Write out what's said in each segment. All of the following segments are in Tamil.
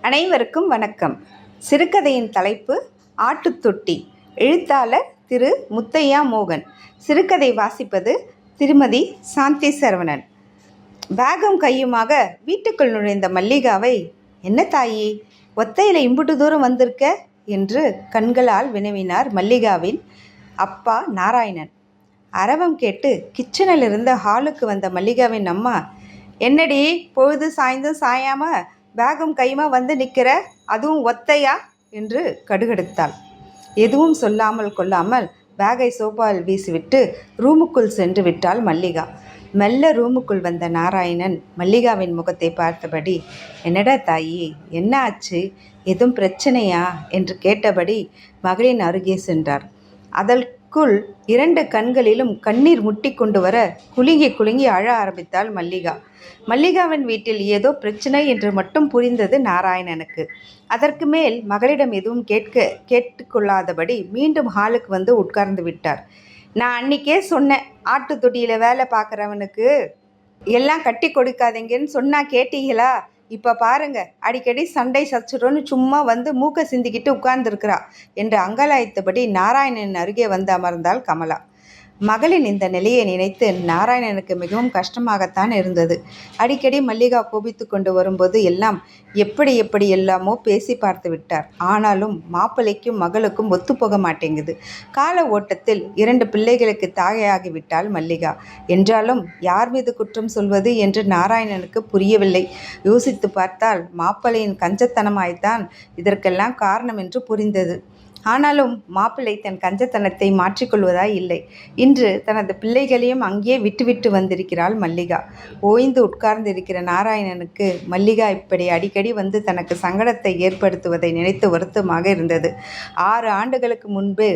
அனைவருக்கும் வணக்கம். சிறுகதையின் தலைப்பு ஆட்டுத்தொட்டி. எழுத்தாளர் திரு முத்தையா மோகன். சிறுகதை வாசிப்பது திருமதி சாந்தி சரவணன். பேகும் கையுமாக வீட்டுக்குள் நுழைந்த மல்லிகாவை என்ன தாயி ஒத்தையில் இம்புட்டு தூரம் வந்திருக்க? என்று கண்களால் வினவினார் மல்லிகாவின் அப்பா நாராயணன். அரவம் கேட்டு கிச்சனில் இருந்த ஹாலுக்கு வந்த மல்லிகாவின் அம்மா என்னடி பொழுது சாய்ந்தும் சாயாமல் பேகும் கையுமா வந்து நிற்கிற அதுவும் ஒத்தையா? என்று கடுகெடுத்தாள். எதுவும் சொல்லாமல் கொள்ளாமல் பேகை சோபாவில் வீசிவிட்டு ரூமுக்குள் சென்று விட்டாள் மல்லிகா. மெல்ல ரூமுக்குள் வந்த நாராயணன் மல்லிகாவின் முகத்தை பார்த்தபடி என்னடா தாயி என்ன ஆச்சு? எதுவும் பிரச்சனையா? என்று கேட்டபடி மகளின் அருகே சென்றார். அதற்குள் இரண்டு கண்களிலும் கண்ணீர் முட்டி கொண்டு வர குலுங்கி குலுங்கி அழ ஆரம்பித்தாள் மல்லிகா. மல்லிகாவின் வீட்டில் ஏதோ பிரச்சனை என்று மட்டும் புரிந்தது நாராயணனுக்கு. அதற்கு மேல் மகளிடம் எதுவும் கேட்க கேட்டுக்கொள்ளாதபடி மீண்டும் ஹாலுக்கு வந்து உட்கார்ந்து விட்டார். நான் அன்னிக்கே சொன்னேன் ஆட்டு தொட்டியில் வேலை பார்க்குறவனுக்கு. எல்லாம் கட்டி கொடுக்காதீங்கன்னு சொன்னா கேட்டீங்களா? இப்போ பாருங்க அடிக்கடி சண்டை சச்சுரோன்னு சும்மா வந்து மூக்க சிந்திக்கிட்டு உட்கார்ந்துருக்கிறா. என்று அங்கலாய்த்தபடி நாராயணன் அருகே வந்து அமர்ந்தாள் கமலா. மகளின் இந்த நிலையை நினைத்து நாராயணனுக்கு மிகவும் கஷ்டமாகத்தான் இருந்தது. அடிக்கடி மல்லிகா கோபித்து கொண்டு வரும்போது எல்லாம் எப்படி எப்படி எல்லாமோ பேசி பார்த்து விட்டார். ஆனாலும் மாப்பிள்ளைக்கும் மகளுக்கும் ஒத்துப்போக மாட்டேங்குது. கால ஓட்டத்தில் இரண்டு பிள்ளைகளுக்கு தாயாகிவிட்டாள் மல்லிகா. என்றாலும் யார் மீது குற்றம் சொல்வது என்று நாராயணனுக்கு புரியவில்லை. யோசித்து பார்த்தால் மாப்பிள்ளையின் கஞ்சத்தனமாய்த்தான் இதற்கெல்லாம் காரணம் என்று புரிந்தது. ஆனாலும் மாப்பிள்ளை தன் கஞ்சத்தனத்தை மாற்றிக்கொள்வதாய் இல்லை. இன்று தனது பிள்ளைகளையும் அங்கேயே விட்டுவிட்டு வந்திருக்கிறாள் மல்லிகா. ஓய்ந்து உட்கார்ந்திருக்கிற நாராயணனுக்கு மல்லிகா இப்படி அடிக்கடி வந்து தனக்கு சங்கடத்தை ஏற்படுத்துவதை நினைத்து வருத்தமாக இருந்தது. ஆறு ஆண்டுகளுக்கு முன்பு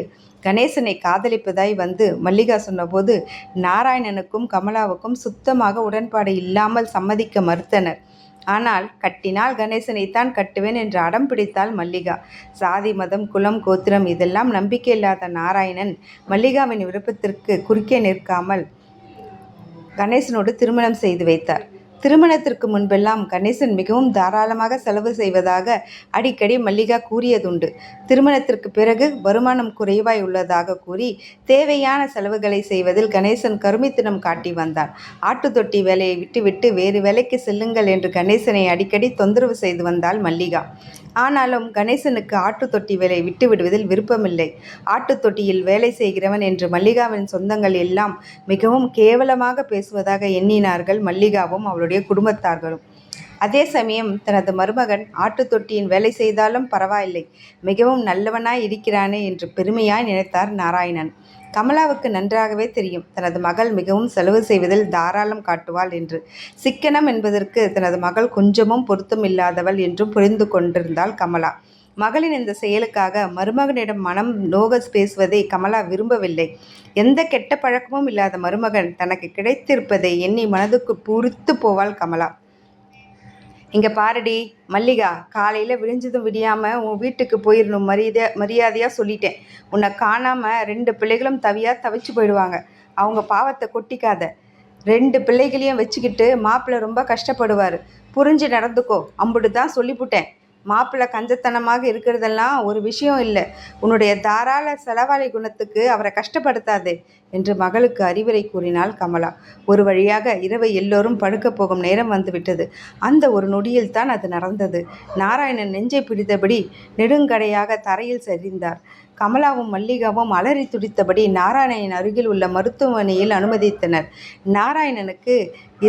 கணேசனை காதலிப்பதாய் வந்து மல்லிகா சொன்னபோது நாராயணனுக்கும் கமலாவுக்கும் சுத்தமாக உடன்பாடு இல்லாமல் சம்மதிக்க மறுத்தனர். ஆனால் கட்டினால் கணேசனைத்தான் கட்டுவேன் என்று அடம் பிடித்தாள் மல்லிகா. சாதி மதம் குலம் கோத்திரம் இதெல்லாம் நம்பிக்கை இல்லாத நாராயணன் மல்லிகாவின் விருப்பத்திற்கு குறுக்கே நிற்காமல் கணேசனோடு திருமணம் செய்து வைத்தார். திருமணத்திற்கு முன்பெல்லாம் கணேசன் மிகவும் தாராளமாக செலவு செய்வதாக அடிக்கடி மல்லிகா கூறியதுண்டு. திருமணத்திற்கு பிறகு வருமானம் குறைவாய் உள்ளதாக கூறி தேவையான செலவுகளை செய்வதில் கணேசன் கருமித்தனம் காட்டி வந்தான் ஆட்டு தொட்டி வேலையை விட்டுவிட்டு வேறு வேலைக்கு செல்லுங்கள் என்று கணேசனை அடிக்கடி தொந்தரவு செய்து வந்தாள் மல்லிகா. ஆனாலும் கணேசனுக்கு ஆட்டு தொட்டி வேலை விட்டு விடுவதில் விருப்பமில்லை. ஆட்டு தொட்டியில் வேலை செய்கிறவன் என்று மல்லிகாவின் சொந்தங்கள் எல்லாம் மிகவும் கேவலமாக பேசுவதாக எண்ணினார்கள் மல்லிகாவும் அவளுடைய குடும்பத்தார்களும். அதே சமயம் தனது மருமகன் ஆட்டு தொட்டியின் வேலை செய்தாலும் பரவாயில்லை. மிகவும் நல்லவனாய் இருக்கிறானே என்று பெருமையாய் நினைத்தார் நாராயணன். கமலாவுக்கு நன்றாகவே தெரியும். தனது மகள் மிகவும் செலவு செய்வதில் தாராளம் காட்டுவாள் என்று. சிக்கனம் என்பதற்கு தனது மகள் கொஞ்சமும் பொருத்தம் இல்லாதவள் என்றும் புரிந்து கொண்டிருந்தாள் கமலா. மகளின் இந்த செயலுக்காக மருமகனிடம் மனம் நோக பேசுவதை கமலா விரும்பவில்லை. எந்த கெட்ட பழக்கமும் இல்லாத மருமகன் தனக்கு கிடைத்திருப்பதை எண்ணி மனதுக்கு பூரித்து போவாள் கமலா. இங்கே பாருடி மல்லிகா காலையில் விழிஞ்சதும் விடியாமல் உன் வீட்டுக்கு போயிடணும் மரியாதை மரியாதையாக சொல்லிட்டேன். உன்னை காணாமல் ரெண்டு பிள்ளைகளும் தவியாக தவிச்சு போயிடுவாங்க. அவங்க பாவத்தை கொட்டிக்காத. ரெண்டு பிள்ளைகளையும் வச்சுக்கிட்டு மாப்பிள்ளை ரொம்ப கஷ்டப்படுவார். புரிஞ்சு நடந்துக்கோ. அம்புட்டு தான் சொல்லிவிட்டேன் மாப்பிள்ளை கஞ்சத்தனமாக இருக்கிறதெல்லாம் ஒரு விஷயம் இல்லை. உன்னுடைய தாராள செலவாளி குணத்துக்கு அவரை கஷ்டப்படுத்தாதே என்று மகளுக்கு அறிவுரை கூறினாள் கமலா. ஒரு வழியாக இரவு எல்லோரும் படுக்கப் போகும் நேரம் வந்துவிட்டது. அந்த ஒரு நொடியில் தான் அது நடந்தது. நாராயணன் நெஞ்சை பிடித்தபடி நெடுங்கடையாக தரையில் சரிந்தார். கமலாவும் மல்லிகாவும் அலறி துடித்தபடி நாராயணனின் அருகில் உள்ள மருத்துவமனையில் அனுமதித்தனர். நாராயணனுக்கு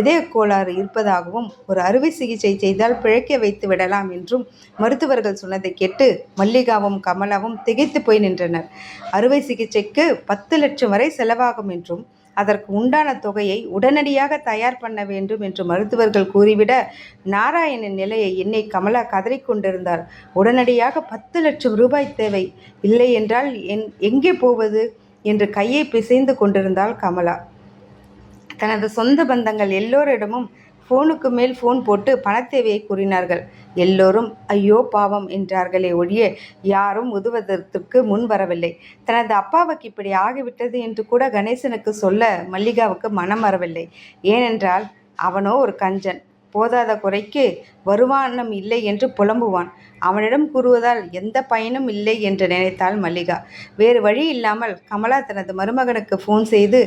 இதய கோளாறு இருப்பதாகவும் ஒரு அறுவை சிகிச்சை செய்தால் பிழைக்க வைத்து விடலாம் என்றும் மருத்துவர்கள் சொன்னதை கேட்டு மல்லிகாவும் கமலாவும் திகைத்து போய் நின்றனர். அறுவை சிகிச்சைக்கு பத்து லட்சம் வரை செலவாகும் என்றும் அதற்கு உண்டான தொகையை உடனடியாக தயார் பண்ண வேண்டும் என்று மருத்துவர்கள் கூறிவிட நாராயணன் நிலையை என்னை கமலா கதறிக்கொண்டிருந்தார் உடனடியாக பத்து லட்சம் ரூபாய் தேவை. இல்லை என்றால் என் எங்கே போவது? என்று கையை பிசைந்து கொண்டிருந்தாள் கமலா. தனது சொந்த பந்தங்கள் எல்லோரிடமும் ஃபோனுக்கு மேல் ஃபோன் போட்டு பணத்தேவையை கூறினார்கள். எல்லோரும் ஐயோ பாவம் என்றார்களே ஒழிய யாரும் உதவுவதற்கு முன் வரவில்லை. தனது அப்பாவுக்கு இப்படி ஆகிவிட்டது என்று கூட கணேசனுக்கு சொல்ல மல்லிகாவுக்கு மனம் வரவில்லை. ஏனென்றால் அவனோ ஒரு கஞ்சன். போதாத குறைக்கு வருமானம் இல்லை என்று புலம்புவான். அவனிடம் கூறுவதால் எந்த பயனும் இல்லை என்று நினைத்தாள் மல்லிகா. வேறு வழி இல்லாமல் கமலா தனது மருமகனுக்கு ஃபோன் செய்து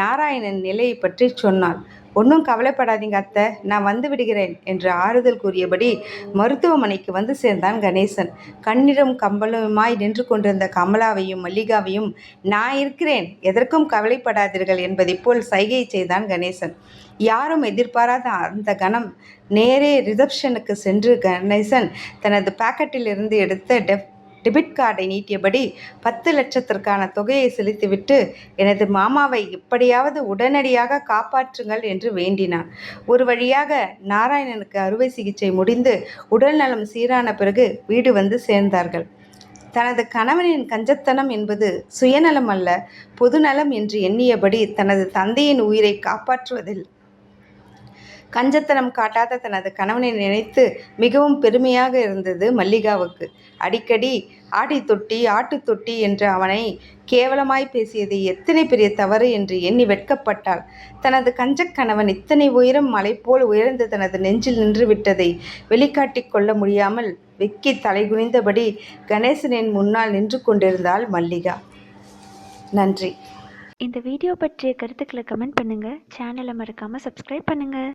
நாராயணன் நிலையை பற்றி சொன்னாள். ஒன்றும் கவலைப்படாதீங்க அத்தை. நான் வந்து விடுகிறேன் என்று ஆறுதல் கூறியபடி மருத்துவமனைக்கு வந்து சேர்ந்தான் கணேசன். கண்ணிடம் கம்பலுமாய் நின்று கொண்டிருந்த கமலாவையும் மல்லிகாவையும் நான் இருக்கிறேன். எதற்கும் கவலைப்படாதீர்கள் என்பதை போல் சைகை செய்தான் கணேசன். யாரும் எதிர்பாராத அந்த கணம். நேரே ரிசப்ஷனுக்கு சென்று கணேசன் தனது பாக்கெட்டிலிருந்து எடுத்த டெப் டெபிட் கார்டை நீட்டியபடி பத்து லட்சத்திற்கான தொகையை செலுத்திவிட்டு எனது மாமாவை எப்படியாவது உடனடியாக காப்பாற்றுங்கள் என்று வேண்டினான். ஒரு வழியாக நாராயணனுக்கு அறுவை சிகிச்சை முடிந்து உடல்நலம் சீரான பிறகு வீடு வந்து சேர்ந்தார்கள். தனது கணவனின் கஞ்சத்தனம் என்பது சுயநலம் அல்ல பொதுநலம் என்று எண்ணியபடி தனது தந்தையின் உயிரை காப்பாற்றுவதில் கஞ்சத்தனம் காட்டாத தனது கணவனை நினைத்து மிகவும் பெருமையாக இருந்தது மல்லிகாவுக்கு. அடிக்கடி ஆடி தொட்டி ஆட்டு தொட்டி என்று அவனை கேவலமாய் பேசியது எத்தனை பெரிய தவறு என்று எண்ணி வெட்கப்பட்டாள். தனது கஞ்சக் கணவன் இத்தனை உயரம் மலை போல் உயர்ந்து தனது நெஞ்சில் நின்று விட்டதை வெளிக்காட்டிக் கொள்ள முடியாமல் வெக்கி தலைகுனிந்தபடி கணேசனின் முன்னால் நின்று கொண்டிருந்தாள் மல்லிகா. நன்றி. இந்த வீடியோ பற்றிய கருத்துக்களை கமெண்ட் பண்ணுங்கள் சேனலை மறக்காமல் சப்ஸ்கிரைப் பண்ணுங்கள்